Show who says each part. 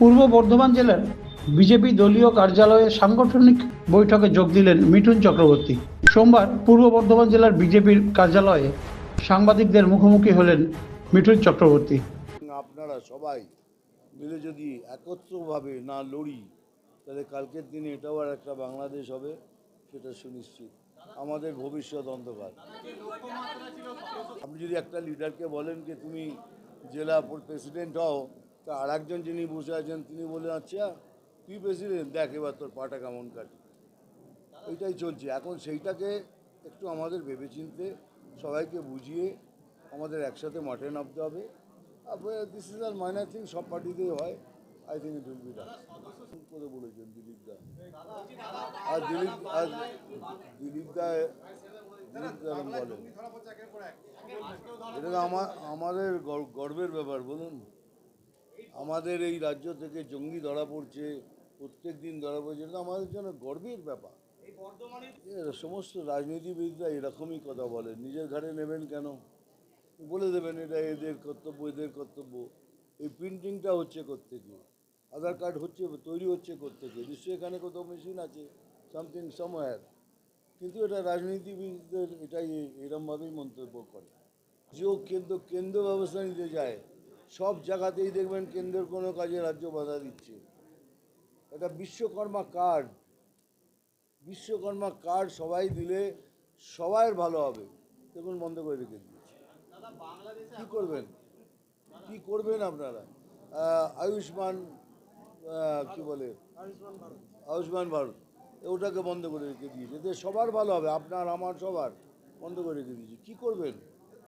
Speaker 1: পূর্ব বর্ধমান জেলার বিজেপি দলীয় কার্যালয়ে সাংগঠনিক বৈঠকে যোগ দিলেন মিঠুন চক্রবর্তী। সোমবার পূর্ব বর্ধমান জেলার বিজেপির কার্যালয়ে সাংবাদিকদের মুখোমুখি হলেন মিঠুন চক্রবর্তী।
Speaker 2: আপনারা সবাই মিলে যদি একত্রভাবে না লড়ি, তাহলে কালকের দিনে এটাও আর একটা বাংলাদেশ হবে, সেটা সুনিশ্চিত। আমাদের ভবিষ্যৎ অন্ধকার। আপনি যদি একটা লিডারকে বলেন যে, তুমি জেলা প্রেসিডেন্ট হও তা আর একজন যিনি বসে আছেন, তিনি বললেন আচ্ছা তুই প্রেসিডেন্ট দেখ এবার তোর পাটা কেমন কাটে এইটাই চলছে। এখন সেইটাকে একটু আমাদের ভেবেচিন্তে সবাইকে বুঝিয়ে আমাদের একসাথে মাঠে নামতে হবে। This is a minor thing সব পার্টিতেই হয়। I think it will be done করে বলেছেন দিলীপ দা? আর দিলীপ আর দিলীপ দা দিলীপ দা বলেন। এটা তো আমার, আমাদের গর- গর্বের ব্যাপার, বলুন। আমাদের এই রাজ্য থেকে জঙ্গি ধরা পড়ছে প্রত্যেক দিন ধরা পড়ছে এটা আমাদের জন্য গর্বের ব্যাপার। সমস্ত রাজনীতিবিদরা এরকমই কথা বলে নিজের ঘাড়ে নেবেন কেন? বলে দেবেন এটা এদের কর্তব্য এদের কর্তব্য। এই প্রিন্টিংটা হচ্ছে কোত্থেকে? আধার কার্ড হচ্ছে তৈরি হচ্ছে কোত্থেকে? নিশ্চয়ই এখানে কোথাও মেশিন আছে সামথিং সময়ার কিন্তু এটা রাজনীতিবিদদের এটাই এরমভাবেই মন্তব্য করে। যেও কেন্দ্র কেন্দ্র ব্যবস্থা নিতে যায় সব জায়গাতেই দেখবেন কেন্দ্রের কোনো কাজে রাজ্য বাধা দিচ্ছে। এটা বিশ্বকর্মা কার্ড। বিশ্বকর্মা কার্ড সবাই দিলে সবার ভালো হবে। দেখুন, বন্ধ করে রেখে দিয়েছে। কি করবেন? কি করবেন আপনারা? আয়ুষ্মান কি বলে? আয়ুষ্মান ভারত। ওটাকে বন্ধ করে রেখে দিয়েছে। এতে সবার ভালো হবে। আপনার, আমার, সবার। বন্ধ করে রেখে দিয়েছে। কি করবেন?